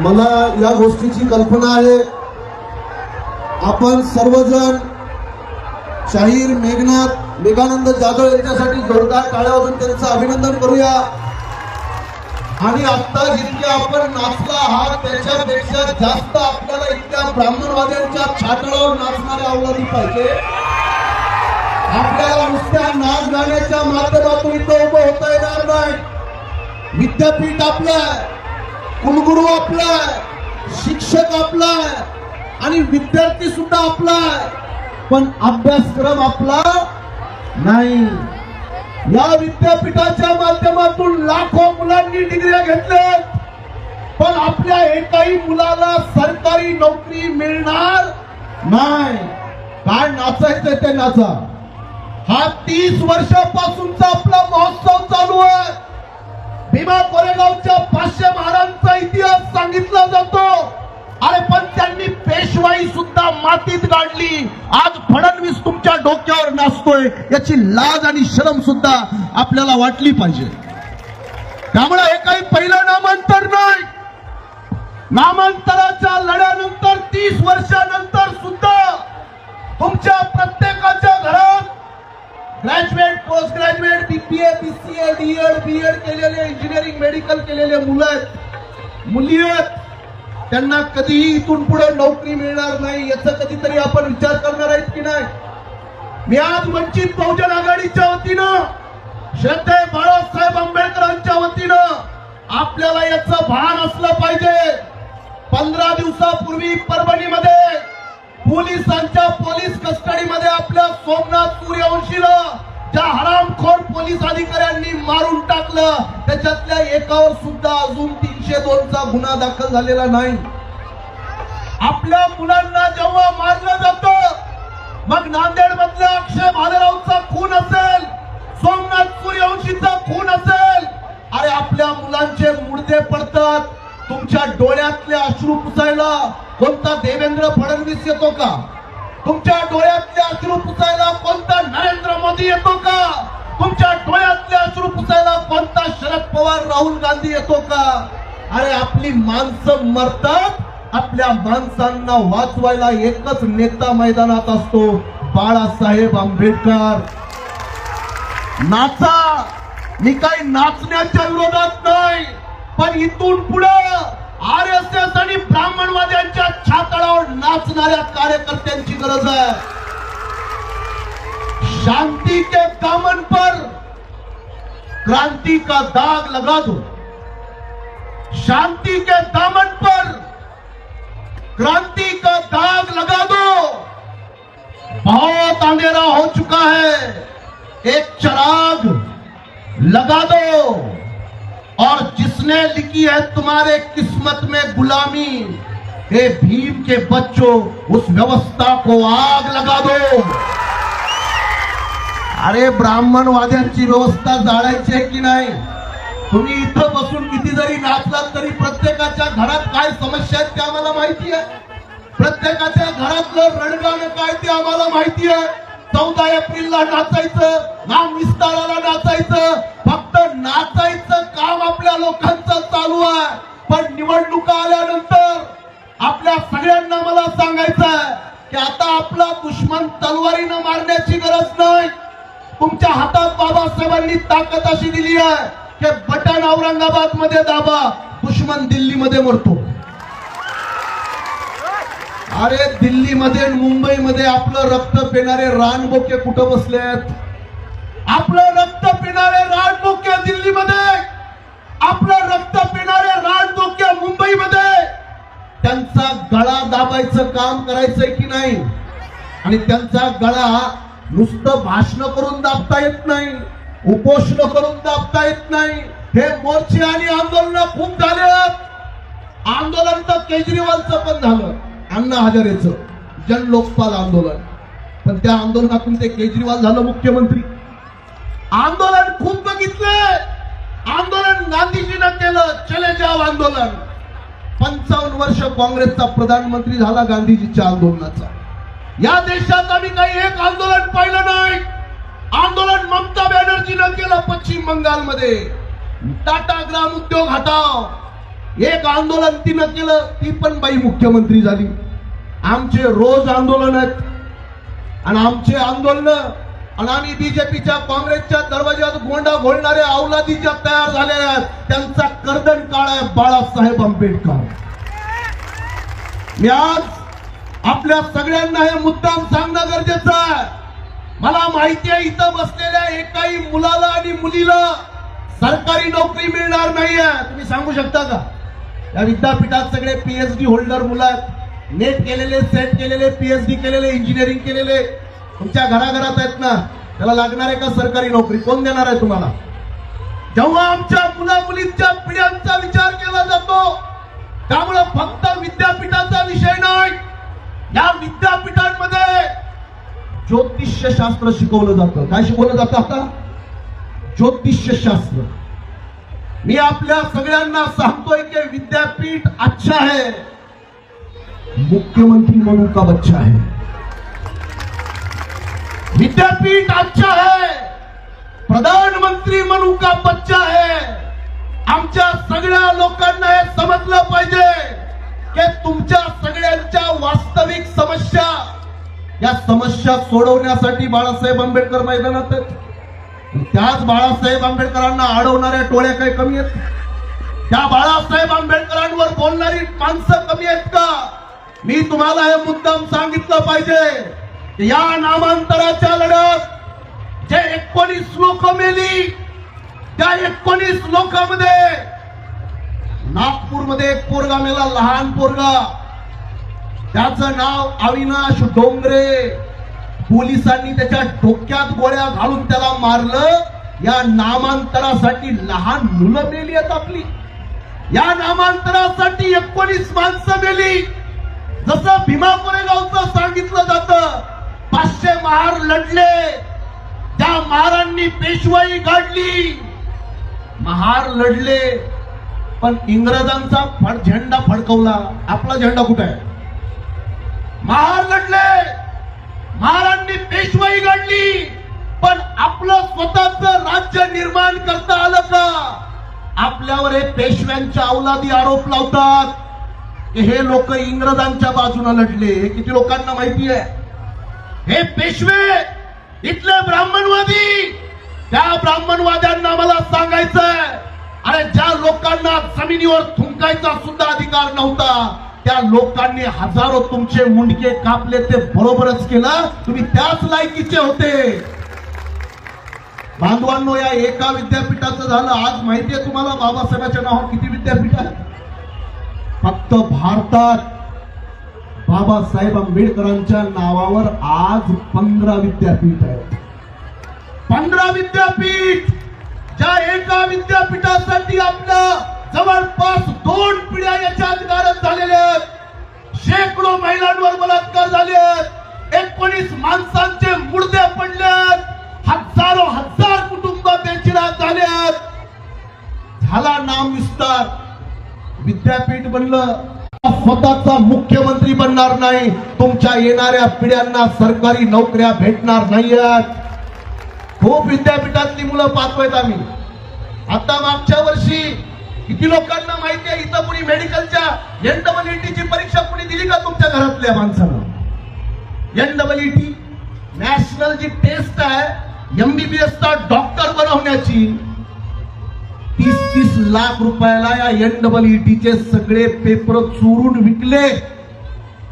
मला या गोष्टीची कल्पना आहे. आपण सर्वजण शाहीर मेघनाथ मेघानंद जाधव यांच्यासाठी जोरदार टाळ्या वाजून त्यांचं अभिनंदन करूया. आणि आता जितके आपण नाचला आहात त्याच्यापेक्षा जास्त आपल्याला इतक्या ब्राह्मणवाद्यांच्या छाटळावर नाचणारे आवडली पाहिजे. आपल्याला नुसत्या नाच गाण्याच्या माध्यमातून इथं उभं होता येणार नाही. विद्यापीठ आपलं आहे. कुलगुरू आपला आहे शिक्षक आपला आहे आणि विद्यार्थी सुद्धा आपला आहे. पण अभ्यासक्रम आपला नाही. या विद्यापीठाच्या माध्यमातून लाखो मुलांनी डिग्र्या घेतल्या पण आपल्या एकाही मुलाला सरकारी नोकरी मिळणार नाही. काय नाचायचंय ते नाचा. हा तीस वर्षापासूनचा आपला महोत्सव चालू आहे. भीमा कोरेगावच्या पाचशे महाराजांचा इतिहास सांगितला जातो. अरे पण त्यांनी पेशवाई सुद्धा मातीत गाडली. आज फडणवीस तुमच्या डोक्यावर नाचतोय. याची लाज आणि शरम सुद्धा आपल्याला वाटली पाहिजे. त्यामुळे हे काही पहिलं नामांतर नाही. नामांतराच्या लढ्यानंतर तीस वर्षानंतर सुद्धा तुमच्या प्रत्येकाच्या घरात graduate post graduate BPA BCA DEd BEd केलेले इंजिनिअरिंग मेडिकल केलेले मुलं आहेत. मुली आहेत. त्यांना कधीही इथून पुढे नोकरी मिळणार नाही. याचा कधीतरी आपण विचार करणार आहेत की नाही? मी आज वंचित बहुजन आघाडीच्या वतीनं श्रद्धे बाळासाहेब आंबेडकरांच्या वतीनं आपल्याला याचं भान असलं पाहिजे. पंधरा दिवसापूर्वी परभणीमध्ये पोलिसांच्या पोलीस कस्टडीमध्ये आपल्या सोमनाथ सूर्यवंशीला ज्या हरामखोर पोलीस अधिकाऱ्यांनी मारून टाकलं त्याच्यातल्या एकावर सुद्धा अजून तीनशे दोनचा गुन्हा दाखल झालेला नाही. आपल्या मुलांना जेव्हा मारलं जातं मग नांदेड मधल्या अक्षय भालेरावचा खून असेल सोमनाथ सूर्यवंशीचा खून असेल अरे आपल्या मुलांचे मुडदे पडतात. तुमच्या डोळ्यातले अश्रू पुसायला कोणता देवेंद्र फडणवीस येतो का? तुमच्या डोळ्यातले अश्रू पुसायला कोणता नरेंद्र मोदी येतो का? तुमच्या डोळ्यातले अश्रू पुसायला कोणता शरद पवार राहुल गांधी येतो का? अरे आपली माणसं मरतात. आपल्या माणसांना वाचवायला एकच नेता मैदानात असतो बाळासाहेब आंबेडकर. नाचा. मी काही नाचण्याच्या विरोधात नाही. पण इथून पुढे आर एस एस आणि ब्राह्मणवाद्यांच्या छातळावर नाचणाऱ्या कार्यकर्त्यांची गरज आहे. शांती के दामन पर क्रांति का दाग लगा दो. शांति के दामन पर क्रांति का दाग लगा दो. बहुत अंधेरा हो चुका है. एक चराग लगा दो. और जिसने लिखी है तुम्हारे किस्मत में गुलामी हे भीम के बच्चों उस व्यवस्था को आग लगा दो। अरे ब्राह्मणवाद्यांची व्यवस्था जाळायची आहे की नाही? तुम्ही इथं बसून किती जरी नाचलात तरी प्रत्येकाच्या घरात काय समस्या आहेत ते आम्हाला माहिती आहे. प्रत्येकाच्या घरातलं रणगाणं काय ते आम्हाला माहिती आहे. चौदा एप्रिलला नाचायचं नाम विस्ताराला नाचायचं फक्त नाचायचं काम आपल्या लोकांचं चालू आहे. पण निवडणुका आल्यानंतर आपल्या सगळ्यांना मला सांगायचं आहे की आता आपला दुश्मन तलवारीनं मारण्याची गरज नाही. तुमच्या हातात बाबासाहेबांनी ताकद अशी दिली आहे की बटन औरंगाबादमध्ये दाबा दुश्मन दिल्लीमध्ये मरतो. अरे दिल्लीमध्ये मुंबईमध्ये आपलं रक्त पिणारे रानबोके कुठं बसलेत? आपलं रक्त पिणारे रानबोके दिल्लीमध्ये. आपलं रक्त पिणारे रानबोके मुंबईमध्ये. त्यांचा गळा दाबायचं काम करायचंय की नाही? आणि त्यांचा गळा नुसतं भाषण करून दाबता येत नाही उपोषण करून दाबता येत नाही. हे मोर्चे आणि आंदोलन खूप झाले आंदोलन तर केजरीवालचं पण झालं. अण्णा हजारेचं जन लोकपाल आंदोलन. पण त्या आंदोलनातून ते केजरीवाल झालं मुख्यमंत्री. आंदोलन खूप बघितले आंदोलन गांधीजीनं केलं चले जाव आंदोलन. पंचावन्न वर्ष काँग्रेसचा प्रधानमंत्री झाला गांधीजीच्या आंदोलनाचा. या देशात आम्ही काही एक आंदोलन पाहिलं नाही. आंदोलन ममता बॅनर्जीनं केलं पश्चिम बंगालमध्ये. टाटा ग्राम उद्योग हटाव एक आंदोलन तिनं केलं ती पण बाई मुख्यमंत्री झाली. आमचे रोज आंदोलन आहेत. आणि आमचे आंदोलन आणि आम्ही बीजेपीच्या काँग्रेसच्या दरवाज्यात गोंडा घोळणारे अवलादीच्या तयार झालेल्या आहेत. त्यांचा कर्दन काळ आहे बाळासाहेब आंबेडकर. मी आज आपल्या सगळ्यांना हे मुद्दाम सांगणं गरजेचं आहे. मला माहिती आहे इथं बसलेल्या एकाही मुलाला आणि मुलीला सरकारी नोकरी मिळणार नाहीये. तुम्ही सांगू शकता का? या विद्यापीठात सगळे पीएचडी होल्डर मुलं आहेत. नेट केलेले सेट केलेले पीएचडी केलेले इंजिनिअरिंग केलेले. तुमच्या घराघरात आहेत ना त्याला लागणार आहे का सरकारी नोकरी? कोण देणार आहे तुम्हाला? जेव्हा आमच्या मुला मुलींच्या पिढ्यांचा विचार केला जातो त्यामुळे फक्त विद्यापीठाचा विषय नाही या विद्यापीठांमध्ये ज्योतिष्य शास्त्र शिकवलं जातं. काय शिकवलं जातं आता? ज्योतिष्य शास्त्र मी आपल्या सगळ्यांना सांगतोय की विद्यापीठ अच्छा है मुख्यमंत्री म्हणून का बच्चा है विद्यापीठ अच्छा है प्रधानमंत्री म्हणून का बच्चा है आमच्या सगळ्या लोकांना हे समजलं पाहिजे की तुमच्या सगळ्यांच्या वास्तविक समस्या या समस्या सोडवण्यासाठी बाळासाहेब आंबेडकर मैदानात आहेत. त्याच बाळासाहेब आंबेडकरांना अडवणाऱ्या टोळ्या काही कमी आहेत? त्या बाळासाहेब आंबेडकरांवर बोलणारी माणसं कमी आहेत का? मी तुम्हाला हे मुद्दाम सांगितलं पाहिजे या नामांतराच्या लढत जे एकोणीस लोक मेली त्या एकोणीस लोकांमध्ये नागपूरमध्ये एक पोरगा मेला लहान पोरगा. त्याचं नाव अविनाश डोंगरे. पोलिसांनी त्याच्या डोक्यात गोळ्या घालून त्याला मारलं. या नामांतरासाठी लहान मुलं मेली आहेत आपली. या नामांतरासाठी एकोणीस माणसं मेली. जसं भीमा कोरेगावचं सांगितलं जातं पाचशे महार लढले. त्या महारांनी पेशवाई गाडली. महार लढले. पण इंग्रजांचा फड झेंडा फडकवला. आपला झेंडा कुठे आहे? महार लढले. महाराजांनी पेशवाई घडली. पण आपलं स्वतःच राज्य निर्माण करता आलं का? आपल्यावर हे पेशव्यांच्या अवलादी आरोप लावतात. की हे लोक इंग्रजांच्या बाजूने लढले. हे किती लोकांना माहिती आहे? हे पेशवे इथले ब्राह्मणवादी. त्या ब्राह्मणवाद्यांना मला सांगायचंय. अरे ज्या लोकांना जमिनीवर थुंकायचा सुद्धा अधिकार नव्हता त्या लोकांनी हजारो तुमचे मुंडके कापले ते बरोबरच केलं. तुम्ही त्याच लायकीचे होते. बांधवांनो या एका विद्यापीठाचं झालं. आज माहितीये तुम्हाला बाबासाहेबांच्या नावावर किती विद्यापीठ आहेत फक्त भारतात बाबासाहेब आंबेडकरांच्या नावावर आज पंधरा विद्यापीठ आहेत. पंधरा विद्यापीठ! ज्या एका विद्यापीठासाठी आपल्या जवळपास दोन पिढ्या याच्या अधिकार हजारो महिलांवर बलात्कार झाले आहेत. एकोणीस माणसांचे मुर्दे पडले आहेत. हजारो हजार कुटुंब बेचिरात झाले आहेत. झाला नाम विस्तार. विद्यापीठ बनलं. स्वतःचा मुख्यमंत्री बनणार नाही. तुमच्या येणाऱ्या पिढ्यांना सरकारी नोकऱ्या भेटणार नाहीत खूप विद्यापीठातली मुलं पाठवत आम्ही. आता मागच्या वर्षी किती लोकांना माहिती आहे इथं कुणी मेडिकलच्या एन डबल ची परीक्षा कुणी दिली का तुमच्या घरातल्या माणसानं? N double T national G test आहे एमबीबीएस चा डॉक्टर बनवण्याची तीस तीस लाख रुपयाला या एन डबल चे सगळे पेपर चोरून विकले.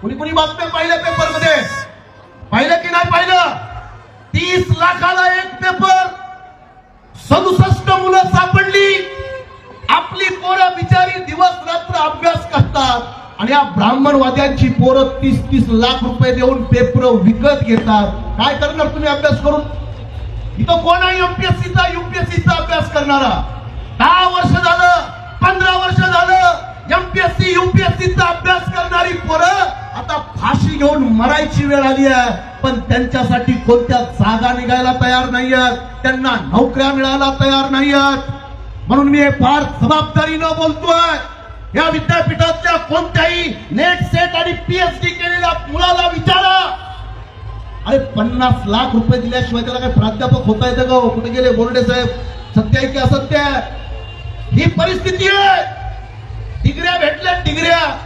कुणी कुणी बातम्या पाहिल्या पेपरमध्ये पाहिलं की नाही पाहिलं? तीस लाखाला एक पेपर सदुसष्ट मुलं सापडली. आपली पोरं बिचारी दिवस रात्र अभ्यास करतात आणि या ब्राह्मणवाद्यांची पोरं तीस तीस लाख रुपये देऊन पेपर विकत घेतात. काय करणार तुम्ही अभ्यास करून? इथं कोण आहे एमपीएससीचा युपीएससीचा अभ्यास करणारा? दहा वर्ष झालं पंधरा वर्ष झालं एमपीएससी युपीएससीचा अभ्यास करणारी पोरं आता फाशी घेऊन मरायची वेळ आली आहे. पण त्यांच्यासाठी कोणत्या जागा निघायला तयार नाही आहेत त्यांना नोकऱ्या मिळायला तयार नाही आहेत म्हणून मी हे फार जबाबदारीनं बोलतोय. या विद्यापीठातल्या कोणत्याही नेट सेट आणि पीएचडी केलेल्या मुलाला विचारा. अरे पन्नास लाख रुपये दिल्याशिवाय त्याला काही प्राध्यापक होता येतं का हो? कुठे गेले बोर्डे साहेब? सत्य आहे की असत्य ही परिस्थिती आहे. डिग्र्या भेटल्या डिग्र्या.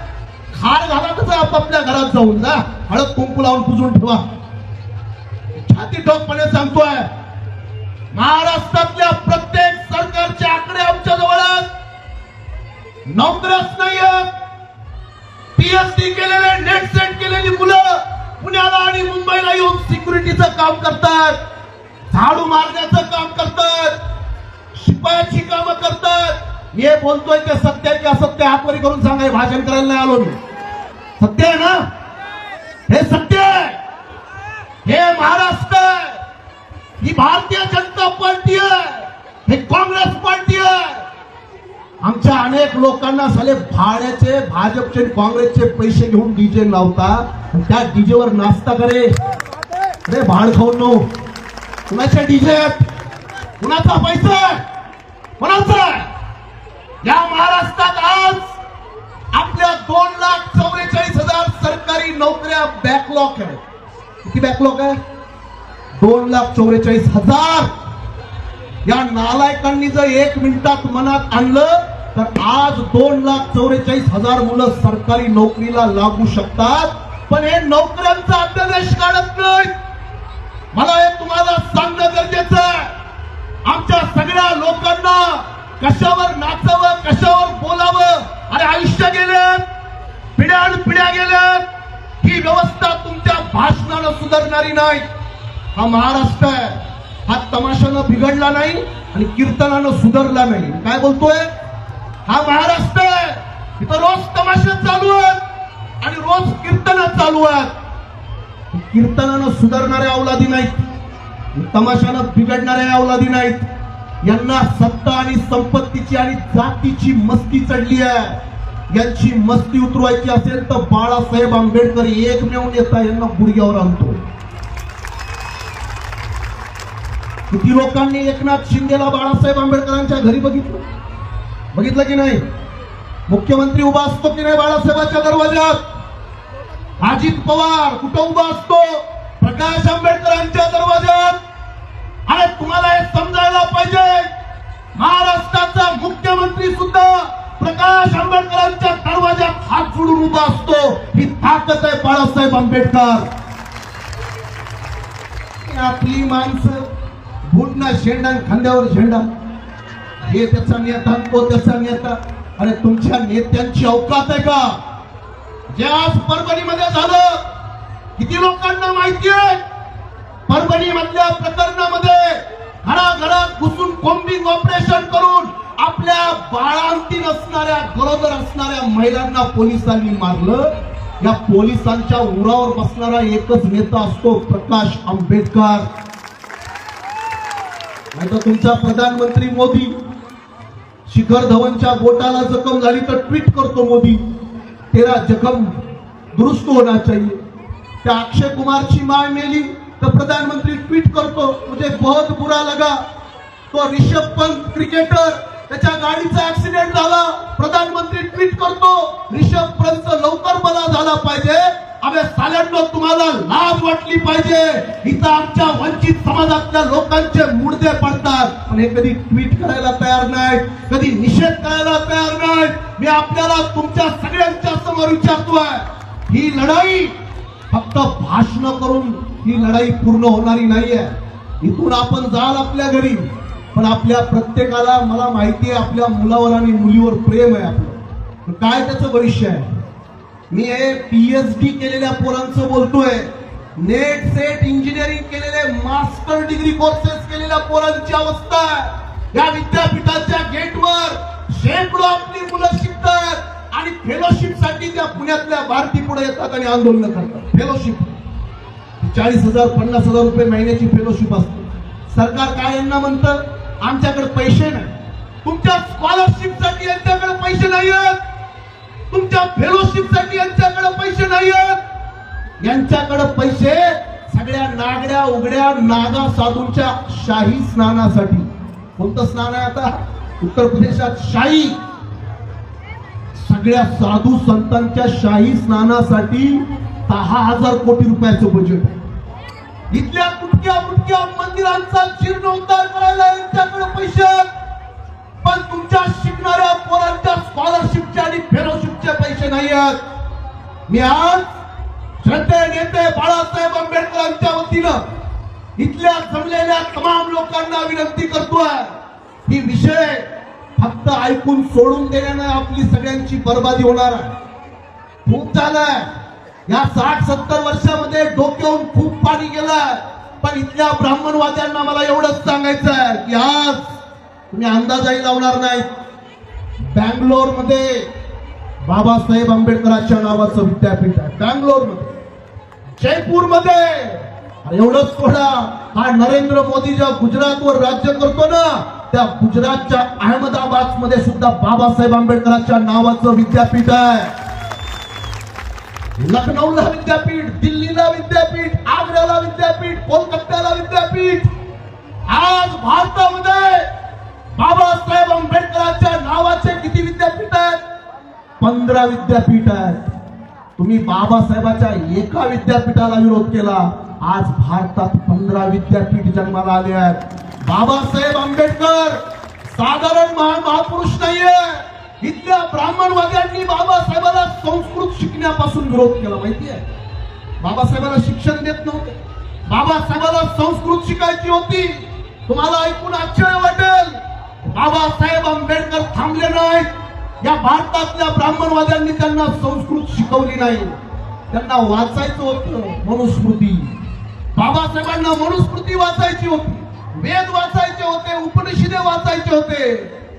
खार घाला कसं आपापल्या घरात जाऊन जा. हळद कुंकू लावून पुजून ठेवा. छाती ठोकपणे सांगतोय. महाराष्ट्रातल्या प्रत्येक सरकारचे आकडे आमच्या जवळ नोकऱ्याच नाही पीएचडी केलेले नेट सेट केलेली मुलं पुण्याला आणि मुंबईला येऊन सिक्युरिटीचं काम करतात. झाडू मारण्याचं काम करतात. शिपायाची कामं करतात. हे बोलतोय ते सत्य आहे की असत्य हातवरी करून सांगाय भाषण करायला नाही आलो मी. सत्य आहे ना? हे सत्य आहे. हे महाराष्ट्र आहे. ही भारतीय जनता पार्टी आहे. हे काँग्रेस पार्टी आहे. आमच्या अनेक लोकांना साले भाड्याचे भाजपचे काँग्रेसचे पैसे घेऊन डीजे लावता. आणि त्या डीजे वर नाचता करे अरे भाड खाऊन नो. कुणाच्या डीजे कुणाचा पैसा कुणाचा कोणाचा या महाराष्ट्रात आज आपल्या दोन लाख चौवेचाळीस हजार सरकारी नोकऱ्या बॅकलॉक आहे. किती बॅकलॉक आहे? दोन लाख चौवेचाळीस हजार. या नालायकांनी जर एक मिनिटात मनात आणलं तर आज दोन लाख चौवेचाळीस हजार मुलं सरकारी नोकरीला लागू शकतात. पण हे नोकऱ्यांचा अध्यादेश काढत नाही. मला हे तुम्हाला सांगणं गरजेचं आहे. आमच्या सगळ्या लोकांना कशावर नाचावं कशावर बोलावं अरे आयुष्य गेलं पिढ्यान पिढ्या गेल्यात ही व्यवस्था तुमच्या भाषणानं सुधारणारी नाही. हा महाराष्ट्र आहे. हा तमाशानं बिघडला नाही आणि कीर्तनानं सुधारला नाही. काय बोलतोय? हा महाराष्ट्र आहे. इथं रोज तमाशे चालू आहेत आणि रोज कीर्तन चालू आहेत. कीर्तनानं सुधारणाऱ्या अवलादी नाहीत. तमाशानं बिघडणाऱ्या अवलादी नाहीत. यांना सत्ता आणि संपत्तीची आणि जातीची मस्ती चढली आहे. यांची मस्ती उतरवायची असेल तर बाळासाहेब आंबेडकर एकमेव नेता यांना गुडघ्यावर आणतो. किती लोकांनी एकनाथ शिंदेला बाळासाहेब आंबेडकरांच्या घरी बघितलं? बघितलं की नाही? मुख्यमंत्री उभा असतो की नाही बाळासाहेबांच्या दरवाज्यात? अजित पवार कुठं उभा असतो? प्रकाश आंबेडकरांच्या दरवाज्यात? आणि तुम्हाला हे समजायला पाहिजे. महाराष्ट्राचा मुख्यमंत्री सुद्धा प्रकाश आंबेडकरांच्या दरवाज्यात हात जोडून उभा असतो. ही ताकद आहे बाळासाहेब आंबेडकर. आपली माणसं. बुटना शेंडा खांद्यावर झेंडा हे त्याचा नेता तो त्याचा नेता. अरे तुमच्या नेत्यांची अवकात आहे का? जे आज परभणीमध्ये झालं किती लोकांना माहिती आहे? परभणी मधल्या प्रकरणामध्ये घराघरात घुसून कोम्बिंग ऑपरेशन करून आपल्या बाळांतीन असणाऱ्या गरोदर असणाऱ्या महिलांना पोलिसांनी मारलं. या पोलिसांच्या उरावर बसणारा एकच नेता असतो प्रकाश आंबेडकर. आता तुमचा प्रधानमंत्री मोदी शिखर धवनच्या बोटाला जखम झाली तर ट्विट करतो मोदी तेरा जखम दुरुस्त होना चाहिए. त्या अक्षय कुमारची माय मेली तर प्रधानमंत्री ट्विट करतो मुझे बहुत बुरा लगा. तो रिषभ पंत क्रिकेटर त्याच्या गाडीचा ऍक्सिडेंट झाला. प्रधानमंत्री ट्विट करतो रिषभ पंत लवकर मला झाला पाहिजे. अबे साल्यांनो तुम्हाला लाज वाटली पाहिजे. इथं आमच्या वंचित समाजातल्या लोकांचे मुडदे पडतात. पण हे कधी ट्विट करायला तयार नाहीत. कधी निषेध करायला तयार नाही मी आपल्याला तुमच्या सगळ्यांच्या समोर विचारतोय. ही लढाई फक्त भाषण करून ही लढाई पूर्ण होणारी नाहीये. इथून आपण जाल आपल्या घरी. पण आपल्या प्रत्येकाला मला माहिती आहे आपल्या मुलावर आणि मुलीवर प्रेम आहे आपलं. काय त्याचं भविष्य आहे? मी हे पीएचडी केलेल्या पोरांचं बोलतोय. नेट सेट इंजिनिअरिंग केलेले मास्टर डिग्री कोर्सेस केलेल्या पोरांची अवस्था या विद्यापीठाच्या गेटवर शेकडो आपली मुलं शिकतात आणि फेलोशिपसाठी त्या पुण्यातल्या भारती पुढे येतात आणि आंदोलन करतात. फेलोशिप चाळीस हजार पन्नास हजार रुपये महिन्याची फेलोशिप असते. सरकार काय यांना म्हणतं? आमच्याकडे पैसे नाही. तुमच्या स्कॉलरशिपसाठी यांच्याकडे पैसे नाही आहेत तुमच्या फेलोशिपसाठी यांच्याकडे पैसे नाही आहेत यांच्याकडे पैसे सगळ्या नागड्या उघड्या नागा साधूंच्या शाही स्नानासाठी. कोणतं स्नान आहे आता? उत्तर प्रदेशात शाही. सगळ्या साधू संतांच्या शाही स्नानासाठी दहा हजार कोटी रुपयाचं बजेट आहे. इथल्या कुटक्या मुटक्या मंदिरांचा जीर्णोद्धार करायला यांच्याकडे पैसे आहेत. पण तुमच्या शिकणाऱ्या पोरांच्या स्कॉलरशिपचे आणि फेलोशिपचे पैसे नाही आहेत मी आज श्रद्धे नेते बाळासाहेब आंबेडकरांच्या वतीनं इथल्या जमलेल्या तमाम लोकांना विनंती करतोय ही विषय फक्त ऐकून सोडून देण्यानं आपली सगळ्यांची बर्बादी होणार आहे. खूप झालंय. या साठ सत्तर वर्षामध्ये डोक्यावरून खूप पाणी गेलंय. पण इथल्या ब्राह्मणवाद्यांना मला एवढंच सांगायचं आहे की आज तुम्ही अंदाजही लावणार नाहीत बँगलोरमध्ये बाबासाहेब आंबेडकरांच्या नावाचं विद्यापीठ आहे. बँगलोरमध्ये जयपूरमध्ये एवढंच थोडा हा नरेंद्र मोदी ज्या गुजरातवर राज्य करतो ना त्या गुजरातच्या अहमदाबादमध्ये सुद्धा बाबासाहेब आंबेडकरांच्या नावाचं विद्यापीठ आहे. लखनौला विद्यापीठ दिल्लीला विद्यापीठ आग्र्याला विद्यापीठ कोलकात्याला विद्यापीठ. आज भारतामध्ये बाबासाहेब आंबेडकरांच्या नावाचे किती विद्यापीठ आहेत? पंधरा विद्यापीठ आहेत. तुम्ही बाबासाहेबाच्या एका विद्यापीठाला विरोध केला. आज भारतात पंधरा विद्यापीठ जन्माला आले आहेत. बाबासाहेब आंबेडकर साधारण महान महापुरुष नाहीये. इथल्या ब्राह्मणवाद्यांनी बाबासाहेबाला संस्कृत शिकण्यापासून विरोध केला माहितीये? बाबासाहेबाला शिक्षण देत नव्हते. बाबासाहेबाला संस्कृत शिकायची होती. तुम्हाला ऐकून आश्चर्य वाटेल. बाबासाहेब आंबेडकर थांबले नाहीत. या भारतातल्या ब्राह्मणवाद्यांनी त्यांना संस्कृत शिकवली नाही. त्यांना वाचायचं होतं मनुस्मृती. बाबासाहेबांना मनुस्मृती वाचायची होती. वेद वाचायचे होते उपनिषदे वाचायचे होते.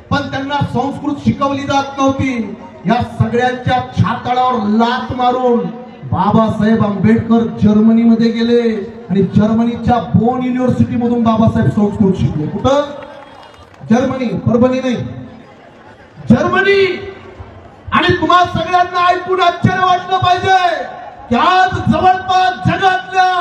पण त्यांना संस्कृत शिकवली जात नव्हती. या सगळ्यांच्या छातळावर लात मारून बाबासाहेब आंबेडकर जर्मनीमध्ये गेले आणि जर्मनीच्या बोन युनिव्हर्सिटी मधून बाबासाहेब संस्कृत शिकले. कुठं? जर्मनी परभणी नाही. जर्मनी आणि तुम्हा सगळ्यांना ऐकून आश्चर्य वाटलं पाहिजे की आज जवळपास जगातल्या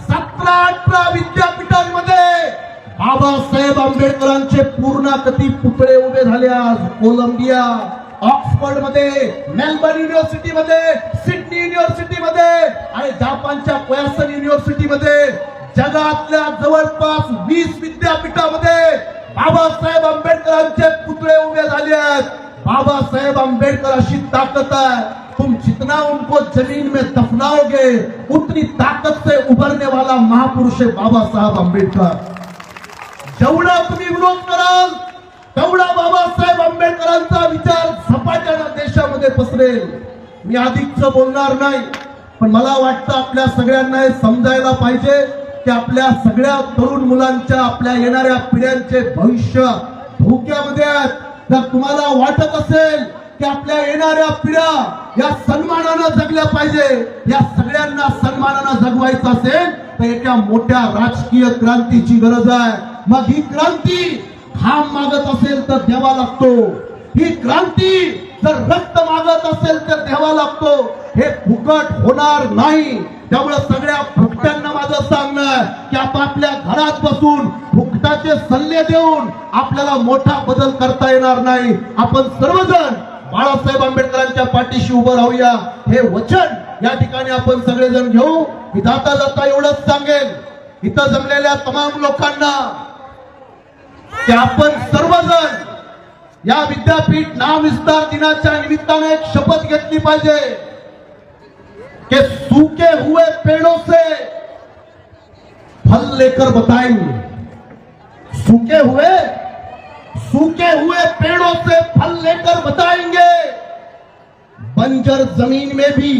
सतरा अठरा विद्यापीठांमध्ये बाबासाहेब आंबेडकरांचे पूर्णाकती पुतळे उभे झाले आज? कोलंबिया ऑक्सफर्डमध्ये मेलबर्न युनिव्हर्सिटी मध्ये सिडनी युनिव्हर्सिटी मध्ये आणि जपानच्या कोयासन युनिव्हर्सिटी मध्ये जगातल्या जवळपास वीस विद्यापीठामध्ये बाबासाहेब आंबेडकरांचे पुतळे उभे झाले आहेत. बाबासाहेब आंबेडकर अशी ताकद आहे. तुम जितना उनको जमीन में दफनाओगे उतनी ताकद से उभरने वाला महापुरुष है बाबा साहब आंबेडकर. जेवढा तुम्ही विरोध कराल तेवढा बाबासाहेब आंबेडकरांचा विचार झपाट्यानं देशामध्ये पसरेल. मी अधिकच बोलणार नाही पण मला वाटतं आपल्या सगळ्यांना हे समजायला पाहिजे. की आपल्या सगळ्या तरुण मुलांच्या आपल्या येणाऱ्या पिढ्यांचे भविष्य धोक्यामध्ये आहेत. जर तुम्हाला वाटत असेल की आपल्या येणाऱ्या पिढ्या या सन्मानानं जगल्या पाहिजे या सगळ्यांना सन्मानानं जगवायचं असेल तर एका मोठ्या राजकीय क्रांतीची गरज आहे. मग ही क्रांती खांब मागत असेल तर द्यावा लागतो. ही क्रांती जर रक्त मागत असेल तर द्यावा लागतो. हे फुकट होणार नाही. त्यामुळे सगळ्या फुकट्यांना माझं सांगणं की की आपापल्या घरात बसून भुक्ताचे सल्ले देऊन आपल्याला मोठा बदल करता येणार नाही. आपण सर्वजण बाळासाहेब आंबेडकरांच्या पाठीशी उभं राहूया. हे वचन या ठिकाणी आपण सगळेजण घेऊ. मी जाता जाता एवढंच सांगेल. इथं जमलेल्या तमाम लोकांना की आपण सर्वजण या विद्यापीठ नामविस्तार दिनाच्या निमित्ताने एक शपथ घेतली पाहिजे. कि सूखे हुए पेड़ों से फल लेकर बताएँगे सूखे हुए सूखे हुए पेड़ों से फल लेकर बताएँगे। बंजर ज़मीन में भी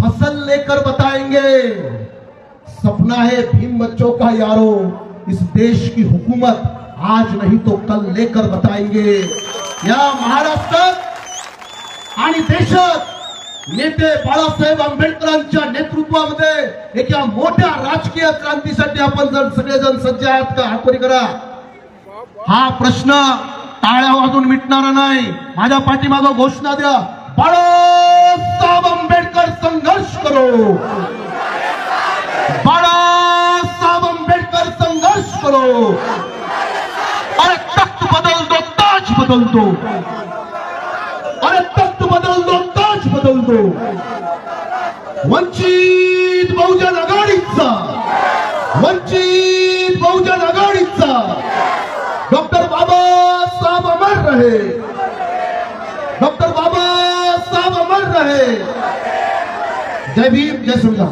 फ़सल लेकर बताएँगे। सपना है भीम बच्चों का यारो, इस देश की हुकूमत आज नहीं तो कल लेकर बताएँगे। या महाराष्ट्र आणि नेते बाळासाहेब आंबेडकरांच्या नेतृत्वामध्ये एका मोठ्या राजकीय क्रांतीसाठी आपण जर सगळेजण सज्ज आहात का? हातोरी करा. हा प्रश्न टाळ्या वाजून मिटणारा नाही. माझ्या पाठीमागं घोषणा द्या. बाळासाहेब आंबेडकर संघर्ष करो. बाळासाहेब आंबेडकर संघर्ष करो. अरे तख्त बदल दो ताज बदलतो. दो सांगतो. वंचित बहुजन आघाडीचा. वंचित बहुजन आघाडीचा. डॉक्टर बाबासाहेब अमर रहे डॉक्टर बाबासाहेब अमर रहे जय भीम जय सुविधा